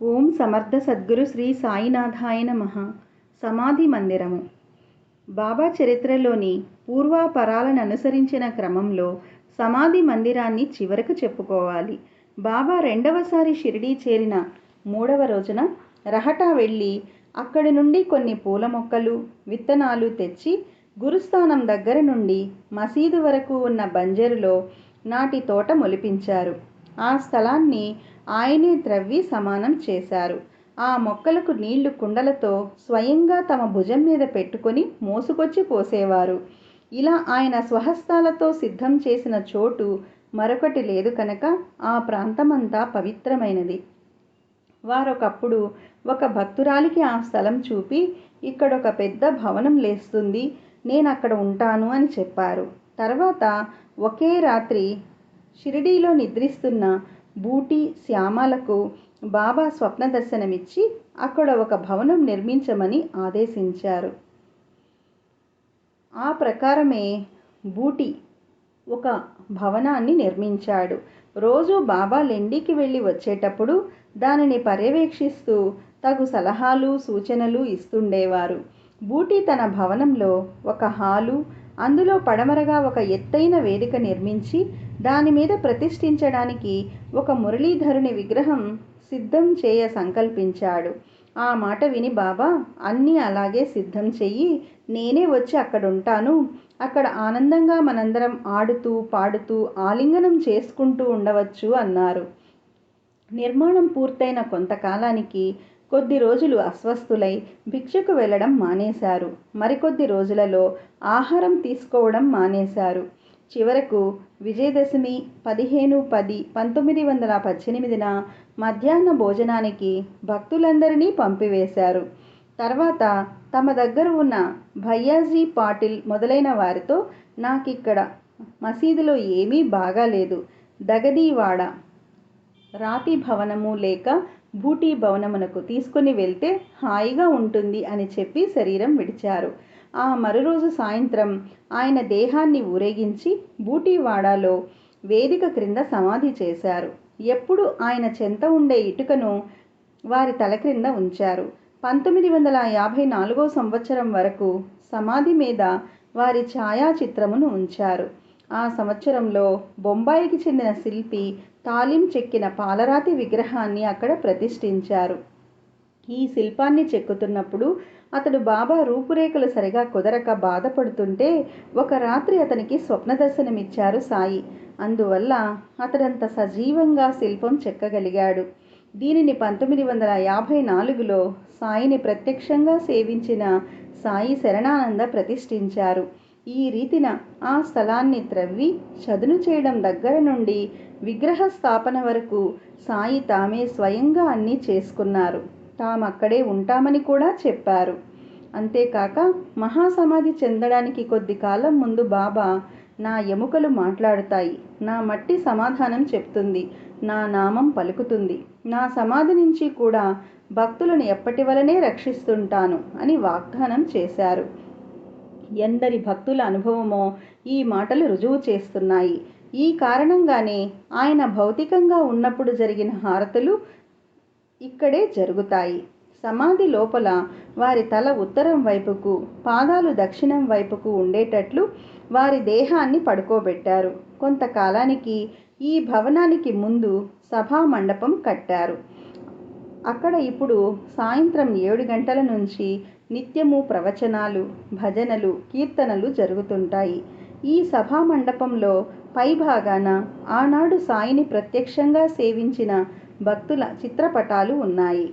ఓం సమర్థ సద్గురు శ్రీ సాయినాథాయ నమః. సమాధి మందిరము. బాబా చరిత్రలోని పూర్వాపరాలను అనుసరించిన క్రమంలో సమాధి మందిరాన్ని చివరకు చెప్పుకోవాలి. బాబా రెండవసారి షిరిడీ చేరిన మూడవ రోజున రహటా వెళ్ళి అక్కడి నుండి కొన్ని పూల మొక్కలు విత్తనాలు తెచ్చి గురుస్థానం దగ్గర నుండి మసీదు వరకు ఉన్న బంజరులో నాటి తోట మొలిపించారు. ఆ స్థలాన్ని ఆయనే త్రవ్వి సమానం చేశారు. ఆ మొక్కలకు నీళ్ళు కుండలతో స్వయంగా తమ భుజం మీద పెట్టుకొని మోసుకొచ్చి పోసేవారు. ఇలా ఆయన స్వహస్తాలతో సిద్ధం చేసిన చోటు మరొకటి లేదు కనుక ఆ ప్రాంతమంతా పవిత్రమైనది. వారొకప్పుడు ఒక భక్తురాలికి ఆ స్థలం చూపి ఇక్కడ ఒక పెద్ద భవనం లేస్తుంది నేను అక్కడ ఉంటాను అని చెప్పారు. తర్వాత ఒకే రాత్రి షిరిడీలో నిద్రిస్తున్న బూటి శ్యామలకు బాబా స్వప్న దర్శనమిచ్చి అక్కడ ఒక భవనం నిర్మించమని ఆదేశించారు. ఆ ప్రకారమే బూటి ఒక భవనాన్ని నిర్మించాడు. రోజు బాబా లెండికి వెళ్ళి వచ్చేటప్పుడు దానిని పర్యవేక్షిస్తూ తగు సలహాలు సూచనలు ఇస్తుండేవారు. బూటి తన భవనంలో ఒక హాలు అందులో పడమరగా ఒక ఎత్తైన వేదిక నిర్మించి దాని మీద ప్రతిష్ఠించడానికి ఒక మురళీధరుని విగ్రహం సిద్ధం చేయ సంకల్పించాడు. ఆ మాట విని బాబా అన్నీ అలాగే సిద్ధం చెయ్యి. నేనే వచ్చి అక్కడ ఉంటాను అక్కడ ఆనందంగా మనందరం ఆడుతూ పాడుతూ ఆలింగనం చేసుకుంటూ ఉండవచ్చు అన్నారు. నిర్మాణం పూర్తయిన కొంతకాలానికి కొద్ది రోజులు అస్వస్థులై భిక్షకు వెళ్ళడం మానేశారు. మరికొద్ది రోజులలో ఆహారం తీసుకోవడం మానేశారు. చివరకు విజయదశమి పదిహేను పది పంతొమ్మిది వందల పద్దెనిమిదిన మధ్యాహ్న భోజనానికి భక్తులందరినీ పంపివేశారు. తర్వాత తమ దగ్గర ఉన్న భయ్యాజీ పాటిల్ మొదలైన వారితో నాకిక్కడ మసీదులో ఏమీ బాగాలేదు. దగదీవాడ రాతి భవనము లేక బూటీ భవనమునకు తీసుకుని వెళ్తే హాయిగా ఉంటుంది అని చెప్పి శరీరం విడిచారు. ఆ మరురోజు సాయంత్రం ఆయన దేహాన్ని ఊరేగించి బూటీవాడాలో వేదిక క్రింద సమాధి చేశారు. ఎప్పుడు ఆయన చెంత ఉండే ఇటుకను వారి తల క్రింద ఉంచారు. పంతొమ్మిది వందల యాభై నాలుగో సంవత్సరం వరకు సమాధి మీద వారి ఛాయాచిత్రమును ఉంచారు. ఆ సంవత్సరంలో బొంబాయికి చెందిన శిల్పి తాలిం చెక్కిన పాలరాతి విగ్రహాన్ని అక్కడ ప్రతిష్ఠించారు. ఈ శిల్పాన్ని చెక్కుతున్నప్పుడు అతడు బాబా రూపురేఖలు సరిగా కుదరక బాధపడుతుంటే ఒక రాత్రి అతనికి స్వప్న దర్శనమిచ్చారు సాయి. అందువల్ల అతడంత సజీవంగా శిల్పం చెక్కగలిగాడు. దీనిని పంతొమ్మిది వందల యాభై నాలుగులో సాయిని ప్రత్యక్షంగా సేవించిన సాయి శరణానంద ప్రతిష్ఠించారు. ఈ రీతిన ఆ స్థలాన్ని త్రవ్వి చదును చేయడం దగ్గర నుండి విగ్రహ స్థాపన వరకు సాయి తామే స్వయంగా అన్నీ చేసుకున్నారు. తామక్కడే ఉంటామని కూడా చెప్పారు. అంతేకాక మహాసమాధి చెందడానికి కొద్ది కాలం ముందు బాబా నా ఎముకలు మాట్లాడుతాయి. నా మట్టి సమాధానం చెప్తుంది. నా నామం పలుకుతుంది. నా సమాధి నుంచి కూడా భక్తులను ఎప్పటి వలనే రక్షిస్తుంటాను అని వాగ్దానం చేశారు. ఎందరి భక్తుల అనుభవమో ఈ మాటలు రుజువు చేస్తున్నాయి. ఈ కారణంగానే ఆయన భౌతికంగా ఉన్నప్పుడు జరిగిన హారతులు ఇక్కడే జరుగుతాయి. సమాధి లోపల వారి తల ఉత్తరం వైపుకు పాదాలు దక్షిణం వైపుకు ఉండేటట్లు వారి దేహాన్ని పడుకోబెట్టారు. కొంతకాలానికి ఈ భవనానికి ముందు సభా మండపం కట్టారు. అక్కడ ఇప్పుడు సాయంత్రం ఏడు గంటల నుంచి నిత్యము ప్రవచనాలు భజనలు కీర్తనలు జరుగుతుంటాయి. ఈ సభా మండపంలో పైభాగాన ఆనాడు సాయిని ప్రత్యక్షంగా సేవించిన భక్తుల చిత్రపటాలు ఉన్నాయి.